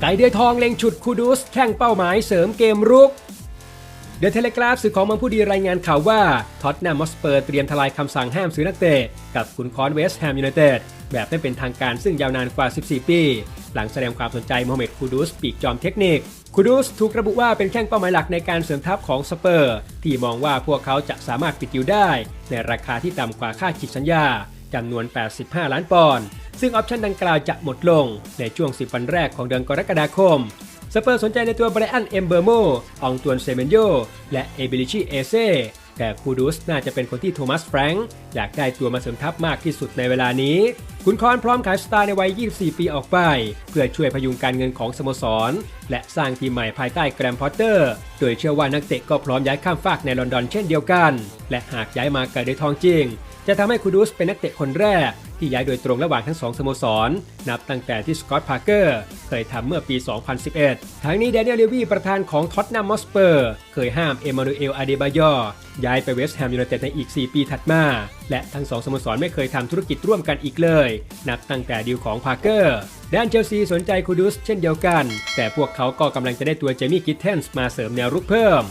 ไก่เดือยทองเล็งฉุดคูดูสแข่งเป้าหมายเสริมเกมรุกเดอะเทเลกราฟสื่อของมืองผู้ดีรายงานข่าวว่าท็อตแนมมอสเปอร์เตรียมทลายคำสั่งห้ามซื้อนักเตะกับขุนคอนเวสต์แฮมยูไนเต็ดแบบไม่เป็นทางการซึ่งยาวนานกว่า 14 ปี หลังแสดงความสนใจโมฮัมเหม็ดคูดูสปีกจอมเทคนิคคูดูสถูกระบุว่าเป็นแข้งเป้าหมายหลักในการเสริมทัพของสเปอร์ ที่มองว่าพวกเขาจะสามารถปิดดิวได้ ในราคาที่ต่ำกว่าค่าขีดสัญญาจำนวน 85 ล้านปอนด์ ซึ่งออปชันดังกล่าวจะหมดลงในช่วง 10 วันแรกของเดือนกรกฎาคม สเปอร์สนใจในตัวไบรอัน เอมเบอร์โม อองตวนเซเมนโย และเอเบลิชิเอเซแต่คูดูสน่าจะเป็นคนที่โทมัสแฟรงค์อยากได้ตัวมาเสริมทัพมากที่สุดในเวลานี้ คุณคอนพร้อมขายสตาร์ในวัย 24 ปีออกไป เพื่อช่วยพยุงการเงินของสโมสร และสร้างทีมใหม่ภายใต้แกรมพอตเตอร์ โดยเชื่อว่านักเตะก็พร้อมย้ายข้ามฟากในลอนดอนเช่นเดียวกัน และหากย้ายมาเกิดได้ทองจริง จะทำให้คูดูสเป็นนักเตะคนแรก ที่ย้ายโดยตรงระหว่างทั้งสองสโมสร นับตั้งแต่ที่สกอตต์พาร์เกอร์เคยทำเมื่อปี 2011 ทั้งนี้แดเนียลเลวีประธานของท็อตแนมมอสเปอร์ เคยห้ามเอมานูเอลอาเดบายอย้ายไปเวสต์แฮมยูไนเต็ดในอีก 4 ปีถัดมา และทั้งสองสโมสรไม่เคยทำธุรกิจร่วมกันอีกเลย นับตั้งแต่ดีลของพาร์เกอร์ด้านเชลซีสนใจคูดูสเช่นเดียวกัน แต่พวกเขาก็กำลังจะได้ตัวเจมี่กิทเทนส์มาเสริมแนวรุกเพิ่ม